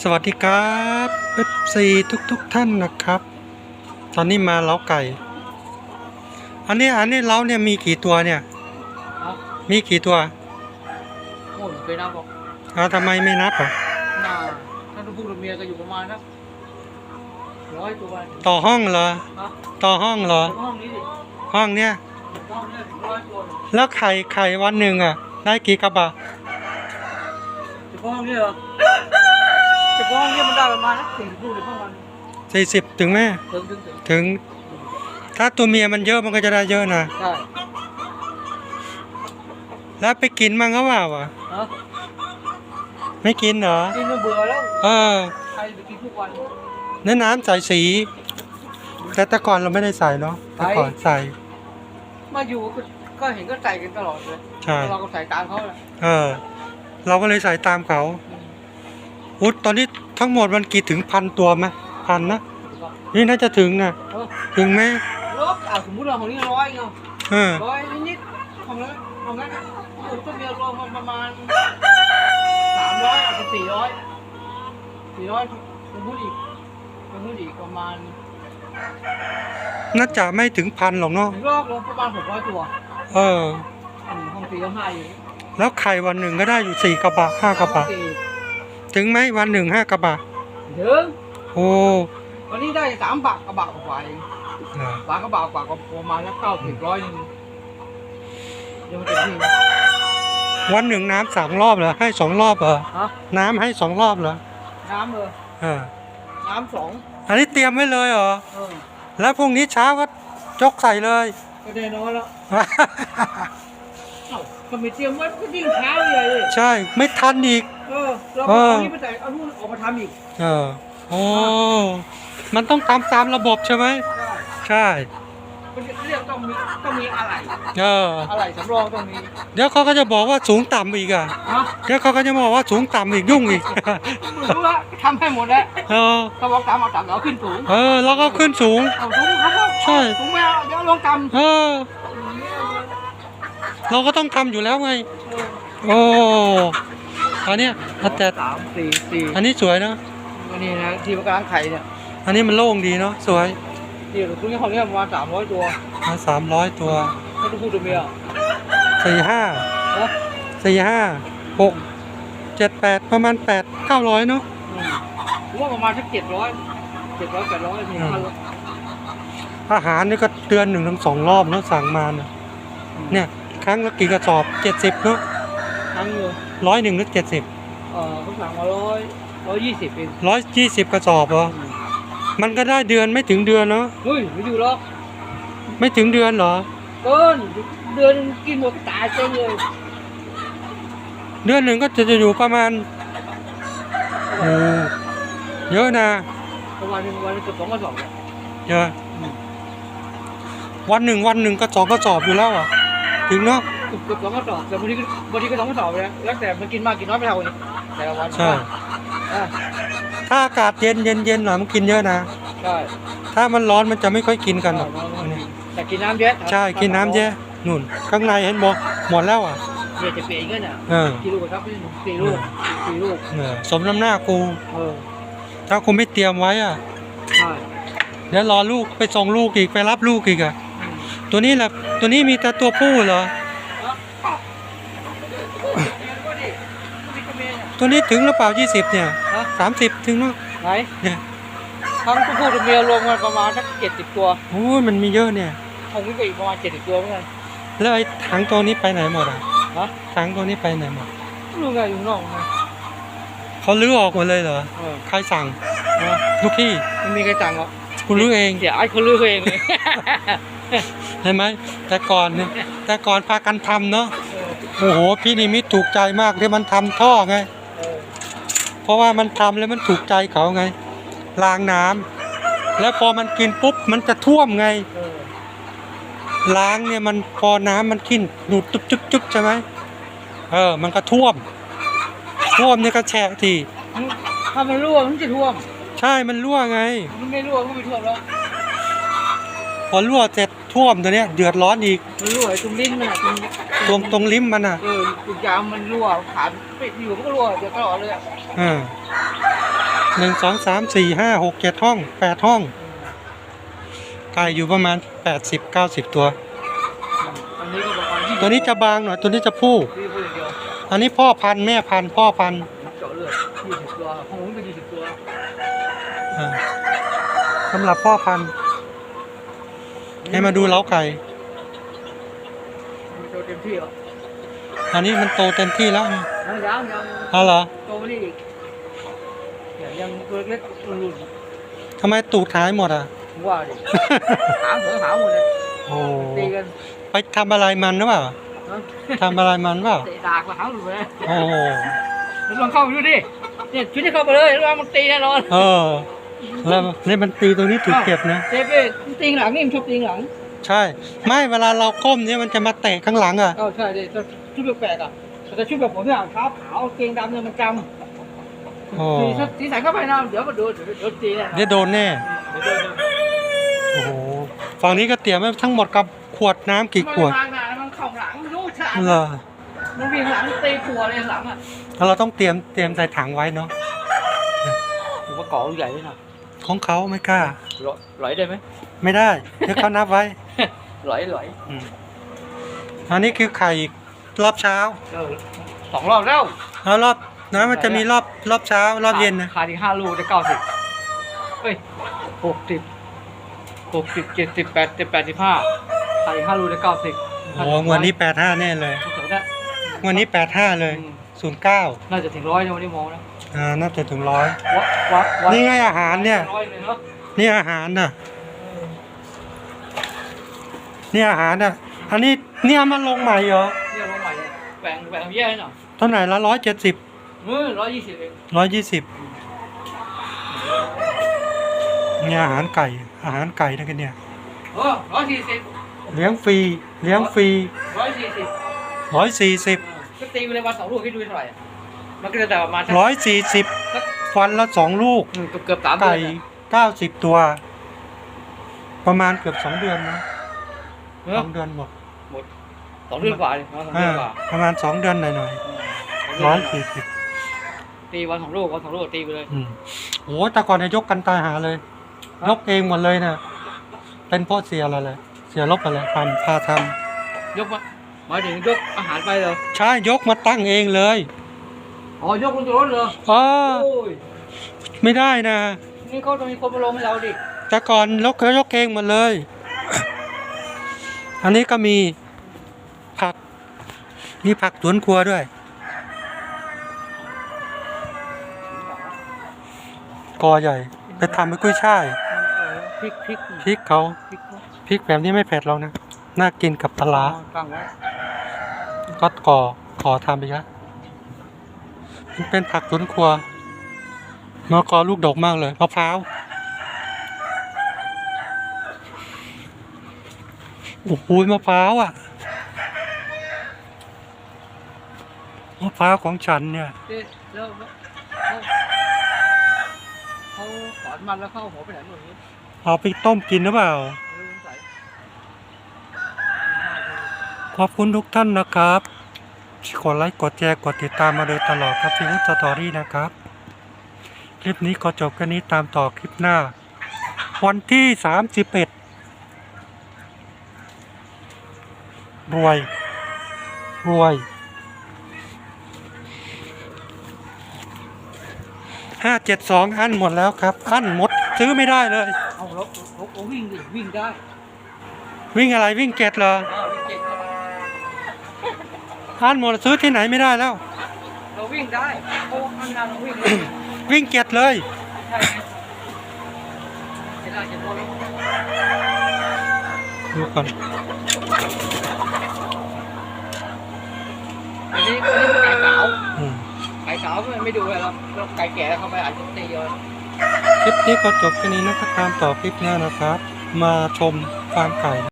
สวัสดีครับเอฟซีทุกทุกๆท่านนะครับ ตอนนี้มาเล้าไก่ อันนี้อันนี้เล้าเนี่ยมีกี่ตัวเนี่ยครับมีกี่ตัวโอ้ยเคยนับบอกเอาทำไมไม่นับอะน่าถ้าตัวผู้ตัวเมียก็อยู่ประมาณนับร้อยตัวต่อห้องเหรอฮะต่อห้องเหรอ ห้องนี้ดิห้องเนี้ยห้องนี้ถึงร้อยตัวเลยแล้วไข่ไข่วันหนึ่งอะ ได้กี่กระบะเฉพาะห้องนี้เหรอ เฉพาะห้องนี้มันได้ประมาณนักสี่สิบลูกในห้องวันสี่สิบถึงไหมถึงถึงถึงถึง ถ้าตัวเมียมันเยอะมันก็จะได้เยอะนะ ใช่แล้วไปกินมั้งเขาเปล่าอะฮะไม่กินเหรอ กินมาเบื่อแล้วเออ ใครไปกินทุกวัน เนื้อน้ำใส่สี แต่แต่ก่อนเราไม่ได้ใส่เนาะแต่ก่อนใส่ มาอยู่ก็ก็เห็นก็ใส่กันตลอดเลยใช่ เราก็ใส่ตามเขาแหละเออ เราก็เลยใส่ตามเขา อุ๊ยตอนนี้ทั้งหมดมันกี่ถึงพันตัวไหมพันนะนี่น่าจะถึงนะเออถึงไหมรถอะสมมติเราของนี้ร้อยเงาเออร้อยนิดๆของนั้นของนั้นอะผมก็มีรวมมันประมาณสามร้อยอะเป็นสี่ร้อยสี่ร้อยผมพูดอีกผมพูดอีกประมาณน่าจะไม่ถึงพันหรอกเนาะถึงรอบลงประมาณหกร้อยตัว เอออืมห้องสี่ห้องห้าอยู่แล้วไข่วันหนึ่งก็ได้อยู่สี่กระบะห้ากระบะห้องสี่ ถึงไหมวันหนึ่งห้ากระบะถึงโอ้วันนี้ได้สามบาทกระบะกว่าเองเหรอสามกระบะกว่าก็ประมาณแล้วเก้าสิบร้อยหนึงยังไม่เต็มที่นะวันหนึ่งน้ำสามรอบเหรอให้สองรอบเหรอฮะน้ำให้สองรอบเหรอน้ำเลยเออน้ำสองอันนี้เตรียมไว้เลยเหรอเออแล้วพรุ่งนี้เช้าก็จกใส่เลยก็ได้น้อยแล้ว เอ้า ก็ไม่เตรียมไว้ก็ยิ่งช้าใหญ่เลยใช่ไม่ทันอีก เออเราเอก็อเอานี้ไปใส่เอานู่นออกมาทำอีกเออโอ้มันต้องทำตามระบบใช่ไหมใช่ใช่มันเรียกต้องมีต้องมีอะไรเอออะไรสำรองต้องมีเดี๋ยวเขาก็จะบอกว่าสูงต่ำอีกอะฮะเดี๋ยวเขาก็จะบอกว่าสูงต่ำอีกยุ่งอีก ไม่รู้ละทำให้หมดแล้วเออเขาบอกตามเอาต่ำเราขึ้นสูงเออแล้วก็ขึ้นสูงเอาสูงเขาก็ใช่ สูงไม่เอาเดี๋ยวลงต่ำ เออ อย่างเงี้ยเลย เราก็ต้องทำอยู่แล้วไงเออโอ้อันเนี้ยแต่สามสี่สี่อันนี้สวยนะอันนี้นะที่มันกำลังไข่เนี่ยอันนี้มันโล่งดีเนาะสวยที่ตรงนี้เขาเรียกประมาณสามร้อยตัวมาสามร้อยตัวถ้าตัวผู้ตัวเมียสี่ห้านะสี่ห้าหกเจ็ดแปดประมาณแปดเก้าร้อยเนาะอืมผมว่าประมาณสักเจ็ดร้อยเจ็ดร้อยแปดร้อยถึงพันละอาหารนี่ก็เดือนหนึ่งถึงสองรอบเนาะสั่งมาเนี่ยเนี่ยค รั้งละกี่กระสอบเจ็ดสิบเนาะทั้งอยู่ร้อยหนึ่งหรือเจ็ดสิบเอ่อเขาสั่งมาร้อยร้อยยี่สิบเองร้อยยี่สิบกระสอบเหรออืมมันก็ได้เดือนไม่ถึงเดือนเนาะเฮ้ยไม่อยู่หรอกไม่ถึงเดือนเหรอ เกินเดือนกินหมดตายเจ๊งเลยเดือนหนึ่งก็จะอยู่ประมาณโอ้เยอะนะประมาณหนึ่งวันเกือบสองกระสอบเนี่ยเยอะวันหนึ่งวันหนึ่งก็สองกระสอบอยู่แล้วอะ ถึงเนาะเกือบเกือบสองกระสอบแต่บางทีก็บางทีก็สองกระสอบเลยแล้วแต่มันกินมากกินน้อยไม่เท่ากันนี่แต่ละวันใช่อ่าถ้าอากาศเย็นเย็นเย็นหน่อยมันกินเยอะนะใช่ถ้ามันร้อนมันจะไม่ค่อยกินกันหรอกแต่กินน้ำเยอะใช่กินน้ำเยอะนู่นข้างในเห็นบอกหมดแล้วอะเดี๋ยวจะเปลี่ยนเงินอะเออกี่ลูกครับพี่หนุ่มสี่ลูกสี่ลูกเออสมน้ำหน้ากูเออถ้ากูไม่เตรียมไว้อะใช่เดี๋ยวรอลูกไปส่งลูกอีกไปรับลูกอีกอะอืม ตัวนี้แหละตัวนี้มีแต่ตัวผู้เหรอ ตัวนี้ถึงหรือเปล่า 20 เนี่ยฮะ30ถึงเนาะไหนเนี่ยทั้งตัวผู้ตัวเมียรวมกันประมาณสักเจ็ดสิบตัวโอ้ยมันมีเยอะเนี่ย ของนี้ก็อีกประมาณเจ็ดสิบตัวเหมือนกัน แล้วไอ้ถังตัวนี้ไปไหนหมดอะฮะ ถังตัวนี้ไปไหนหมดลูกไงอยู่ข้างนอกนะเขาลื้อออกหมดเลยเหรอเออใครสั่งนะลูกพี่ไม่มีใครสั่งหรอกคุณลื้อเอง เดี๋ยวไอ้คนลื้อเองเลย เห็นไหมแต่ก่อนเนี่ยแต่ก่อนพากันทำเนาะเออโอ้โหพี่นิมิตถูกใจมากที่มันทำท่อไงเออเพราะว่ามันทำแล้วมันถูกใจเขาไงล้างน้ำแล้วพอมันกินปุ๊บมันจะท่วมไงเออล้างเนี่ยมันพอน้ำมันขึ้นดูดจุ๊บจุ๊บจุ๊บใช่ไหมเออ มันก็ท่วม ท่วมเนี่ยก็แฉะทีถ้ามันรั่วมันจะท่วม ใช่มันรั่วไง มันไม่รั่วก็ไม่ท่วมแล้ว พอรั่วเสร็จท่วมตัวเนี้ยเดือดร้อนอีกมันรั่วไอ้ตรงลิ้นมันอะตรงตรงตรงลิ้มมันอะเออตุกยางมันรั่วขาดปิดอยู่มันก็รั่วเดี๋ยวก็ออกเลยอะเออหนึ่งสองสามสี่ห้าหกเจ็ดห้องแปดห้องไก่อยู่ประมาณแปดสิบเก้าสิบตัว อันนี้ก็ประมาณยี่สิบตัวนี้จะบางหน่อยตัวนี้จะผู้ที่พูดอย่างเดียวอันนี้พ่อพันธุ์แม่พันธุ์พ่อพันธุ์เจาะเลือดยี่สิบตัวของผมก็ยี่สิบตัว อ่าสำหรับพ่อพันธุ์ ให้มาดูเล้าไก่มีตัวเต็มที่เหรออันนี้มันโตเต็มที่แล้วไงยังยังยังเอาเหรอโตไม่ได้อีกเนี่ยยังตัวเล็กๆรุ่นทำไมตูดหายหมดอะ ๆผมว่าดิ หาเหมือหาหมดเลยโอ้ตีกันไปทำอะไรมันหรือเปล่าเนอะทำอะไรมันเปล่าเตะดากมาหาหลุดเลยโอ้โหแล้วลองเข้าไปดูดิเนี่ยชุดที่เข้าไปเลยแล้วมันตีแน่นอน เออ แล้วนี่มันตีตรงนี้ถูกเก็บนะเจ๊เป้มันตีหลังนี่มันชอบตีหลัง ใช่ ไม่เวลาเราก้มเนี่ยมันจะมาเตะข้างหลังอะเออใช่ดิแต่ชุดแปลกๆอะแต่ชุดแบบผมเนี่ยเท้าขาวเกงดำเนี่ยมันจโอ้ำตีถ้าตีใส่เข้าไปนะเดี๋ยวมาดูเดี๋ยวเดี๋ยวตีแน่นอนเดี๋ยวโดนแน่เดี๋ยวโดนโอ้โหฝั่งนี้ก็เตรียมไว้ทั้งหมดกับขวดน้ำกี่ขวดมันวางนานมันเข่าหลังลูกฉาดเหรอมันวิ่งหลังตีขัวเลยหลังอะแล้วเราต้องเตรียมเตรียมใส่ถังไว้เนาะผมว่าก่อใหญ่เลยนะ ของเขาไม่กล้าหลอยได้ไหมไม่ได้เดี๋ยวเขานับไว้หลอยหลอยอืมอันนี้คือไข่รอบเช้าเออสองรอบแล้วแล้วรอบนะมันจะมีรอบรอบเช้ารอบเย็นนะขาดอีกห้าลูกได้เก้าสิบเอ้ยหกสิบหกสิบเจ็ดสิบแปดสิบแปดสิบห้าขาดอีกห้าลูกได้เก้าสิบโอ้โหงวันนี้แปดห้าแน่เลยถึงได้งวันนี้แปดห้าเลยศูนย์เก้าน่าจะถึงร้อยในวันนี้มองนะ อ่าน่าจะถึงร้อยวะวะวะนี่ไงอาหารเนี่ย ร้อยเลยเนาะนี่อาหารน่ะนี่อาหารน่ะ อันนี้เนี่ยมันลงใหม่เหรอเนี่ยลงใหม่เลยแบ่งแบ่งแยกหน่อยเท่าไหร่ละร้อยเจ็ดสิบมือร้อยยี่สิบเองร้อยยี่สิบเนี่ยอาหารไก่ อาหารไก่นะกันเนี่ยเออร้อยสี่สิบเลี้ยงฟรีเลี้ยงฟรีร้อยสี่สิบร้อยสี่สิบก็ตีไปเลยวันสองลูกให้ดูเท่าไหร่อะ มันก็จะได้ประมาณสักร้อยสี่สิบสักฟันละสองลูก อืมเกือบเกือบสามเดืไก่อนอะเก้าสิบตัว ประมาณเกือบสองเดือนนะเอสอองเดือนหมดสองเดือนกว่าเลยวันสองอ่าเดือนกว่าประมาณสองเดือนหน่อยอืมๆร้อยสี่สิบตีวันสองลูกวันสองลูกตีไปเลย อืมโอ้แต่ก่อนเนี่ยยกกันตายหาเลยยกเองหมดเลยนะเป็นเพ่อเสียอะไรเลย เสียลบอะไรทำพาทยกมาหมายถึงยกอาหารไปเลยำใช่ยกมาตั้งเองเลย อ๋อยกลงจากรถเลยอ๋อโอ้ยไม่ได้นะ นี่เขาต้องมีคนมาลงให้เราดิแต่ก่อนยกยกเองหมดเลย อันนี้ก็มีผัก มีผักสวนครัวด้วย กอใหญ่ ไปทำเป็นกุ้ยช่ายเออพริกพริกพริกเขาพริกเขาพริกแบบนี้ไม่เผ็ดเรานะ น่ากินกับปลาร้าตั้งไว้ ก็ก่อขอทำไปครับ มันเป็นผักสวนครัวมะกอลูกดกมากเลยมะพร้าวโอ้โหมะพร้าวอะมะพร้าวของฉันเนี่ยเอ๊ะแล้วแล้วแล้วเขาถอนมันแล้วเข้าหัวไปไหนหมดนี้เอาไปต้มกินหรือเปล่าเออสงสัย ขอบคุณทุกท่านนะครับ กดไลค์กดแชร์กดติดตามมาโดยตลอดครับพี่วุฒิสตอรี่นะครับ คลิปนี้ก็จบแค่นี้ตามต่อคลิปหน้า วันที่สามสิบเอ็ดรวย รวย ห้าเจ็ดสองอันหมดแล้วครับ อันหมดซื้อไม่ได้เลย เอาแล้วเราเราวิ่งดิวิ่งได้ วิ่งอะไรวิ่งเกตเหรอเออวิ่งเก่ งอันหมดซื้อที่ไหนไม่ได้แล้ว เราวิ่งได้เพราะว่าข้างหน้าเราวิ่งได้วิ่งเกตเลย ใช่ไหมจะได้จะพอแล้วดูก่อนอันนี้อันนี้เป็นไก่ขาวอืมไก่ขาวก็ไม่ดูเลยเราเราไก่แก่เข้าไปอาจจะตีเยอะคลิปนี้ก็จบแค่นี้นะครับตามต่อคลิปหน้านะครับ มาชมฟาร์มไก่